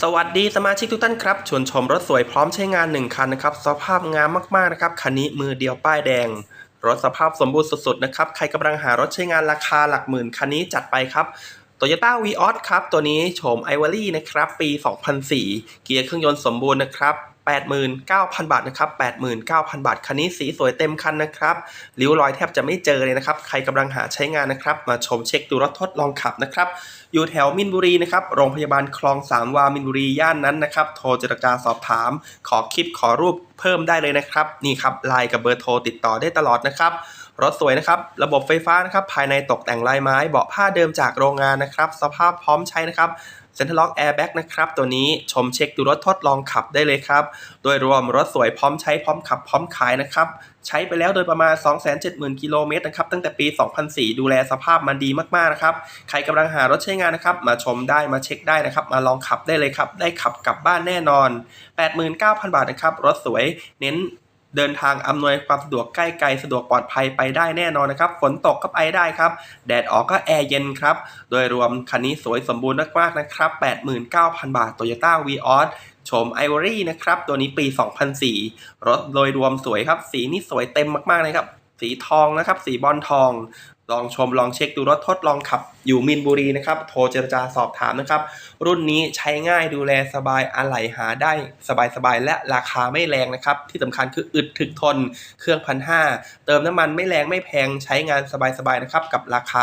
สวัสดีสมาชิกทุกท่านครับชวนชมรถสวยพร้อมใช้งาน 1 คันนะครับ สภาพงามมากๆนะครับ คันนี้มือเดียวป้ายแดง รถสภาพสมบูรณ์สุดๆนะครับ ใครกำลังหารถใช้งานราคาหลักหมื่นคันนี้จัดไปครับ Toyota v ีออครับ ตัวนี้โฉม i อ o r y นะครับ ปี 2004 เกียร์เครื่องยนต์สมบูรณ์นะครับ89,000 บาทนะครับ 89,000 บาท คันนี้สีสวยเต็มคันนะครับ ริ้วรอยแทบจะไม่เจอเลยนะครับ ใครกำลังหาใช้งานนะครับ มาชมเช็คดูรถทดลองขับนะครับ อยู่แถวมินบุรีนะครับ โรงพยาบาลคลองสามวา มินบุรี ย่านนั้นนะครับ โทรเจรจาสอบถาม ขอคลิปขอรูปเพิ่มได้เลยนะครับ นี่ครับไลน์กับเบอร์โทรติดต่อได้ตลอดนะครับ รถสวยนะครับ ระบบไฟฟ้านะครับ ภายในตกแต่งลายไม้ เบาะผ้าเดิมจากโรงงานนะครับ สภาพพร้อมใช้นะครับเซ็นทรัลล็อกแอร์แบ็กนะครับ ตัวนี้ชมเช็คดูรถทดลองขับได้เลยครับ โดยรวมรถสวยพร้อมใช้พร้อมขับพร้อมขายนะครับ ใช้ไปแล้วโดยประมาณ 270,000 กิโลเมตรนะครับ ตั้งแต่ปี 2004 ดูแลสภาพมันดีมาก ๆ นะครับ ใครกำลังหารถใช้งานนะครับ มาชมได้มาเช็คได้นะครับ มาลองขับได้เลยครับ ได้ขับกลับบ้านแน่นอน 89,000 บาทนะครับ รถสวยเน้น เดินทางอำนวยความสะดวกใกล้ไกลสะดวกปลอดภัยไปได้แน่นอนนะครับ ฝนตกก็ไปได้ครับ แดดออกก็แอร์เย็นครับ โดยรวมคันนี้สวยสมบูรณ์มากๆนะครับ 89,000 บาท Toyota v ีออโฉมไอวอรี่นะครับ ตัวนี้ปี 2004 รถโดยรวมสวยครับ สีนี่สวยเต็มมากๆเลยครับ สีทองนะครับ สีบอลทอง ลองชมลองเช็คดูรถทดลองขับอยู่มินบุรีนะครับ โทรเจรจาสอบถามนะครับ รุ่นนี้ใช้ง่ายดูแลสบายอะไหล่หาได้สบายๆ และราคาไม่แรงนะครับ ที่สำคัญคืออึดถึกทนเครื่องพันห้าเติมน้ำมันไม่แรงไม่แพงใช้งานสบายๆนะครับกับราคา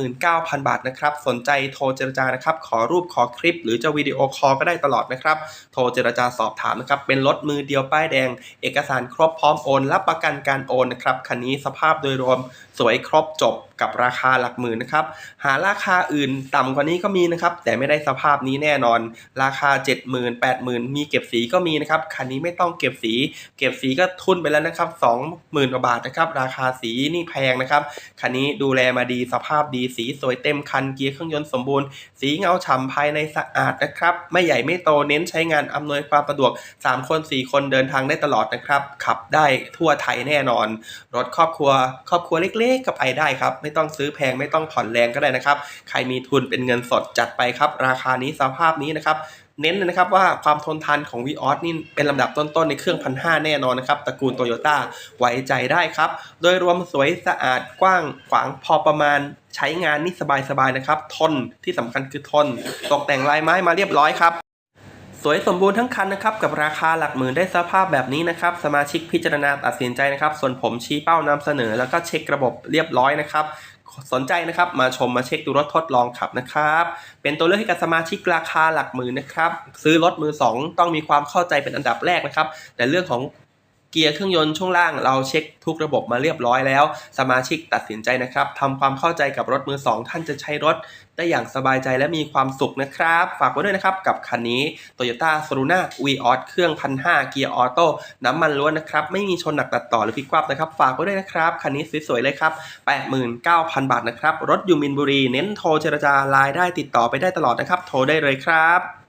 89,000 บาทนะครับ สนใจโทรเจรจานะครับ ขอรูปขอคลิป หรือจะวิดีโอคอลก็ได้ตลอดนะครับ โทรเจรจาสอบถามนะครับ เป็นรถมือเดียวป้ายแดง เอกสารครบพร้อมโอนรับประกันการโอนนะครับคันนี้สภาพโดยรวมสวยครบจบกับราคาหลักหมื่นนะครับ หาราคาอื่นต่ำกว่านี้ก็มีนะครับ แต่ไม่ได้สภาพนี้แน่นอน ราคา 70,000 80,000 มีเก็บสีก็มีนะครับ คันนี้ไม่ต้องเก็บสี เก็บสีก็ทุนไปแล้วนะครับ 20,000กว่าบาทนะครับ ราคาสีนี่แพงนะครับ คันนี้ดูแลมาดีสภาพดีสีสวยเต็มคันเกียร์เครื่องยนต์สมบูรณ์ สีเงาฉ่ำภายในสะอาดนะครับ ไม่ใหญ่ไม่โตเน้นใช้งานอำนวยความสะดวก 3 คน 4 คนเดินทางได้ตลอดนะครับ ขับได้ทั่วไทยแน่นอน รถครอบครัว ครอบครัวเล็กๆก็ไปได้ครับ ไม่ต้องซื้อแพงไม่ต้องผ่อนแรงก็ได้นะครับ ใครมีทุนเป็นเงินสดจัดไปครับ ราคานี้สภาพนี้นะครับเน้นนะครับว่าความทนทานของ v ีออสนี่เป็นลำดับต้นๆ ในเครื่องพันห้าแน่นอนนะครับตระกูลโตโยต้าไว้ใจได้ครับ โดยรวมสวยสะอาดกว้างขวางพอประมาณใช้งานนี่สบายๆนะครับ ทนที่สำคัญคือทน ตกแต่งลายไม้มาเรียบร้อยครับ สวยสมบูรณ์ทั้งคันนะครับกับราคาหลักหมื่นได้สภาพแบบนี้นะครับสมาชิกพิจารณาตัดสินใจนะครับ ส่วนผมชี้เป้านำเสนอ แล้วก็เช็คระบบเรียบร้อยนะครับสนใจนะครับมาชมมาเช็คดูรถทดลองขับนะครับ เป็นตัวเลือกให้กับสมาชิกราคาหลักหมื่นนะครับ ซื้อรถมือสองต้องมีความเข้าใจเป็นอันดับแรกนะครับ แต่เรื่องของ เกียร์เครื่องยนต์ช่วงล่างเราเช็คทุกระบบมาเรียบร้อยแล้ว สมาชิกตัดสินใจนะครับทำความเข้าใจกับรถมือสองท่านจะใช้รถได้อย่างสบายใจและมีความสุขนะครับ ฝากไว้ด้วยนะครับ กับคันนี้ Toyota s o l u n a v ีออเครื่องพันห้าเกียร์ออโต้น้ำมันล้วนนะครับ ไม่มีชนหนักตัดต่อหรือพลิกคว่ำนะครับ ฝากไว้ด้วยนะครับ คันนี้สวยๆเลยครับ 89,000 บาทนะครับ รถอยู่มินบุรี เน้นโทรเจรจาไลน์ได้ติดต่อไปได้ตลอดนะครับ โทรได้เลยครับ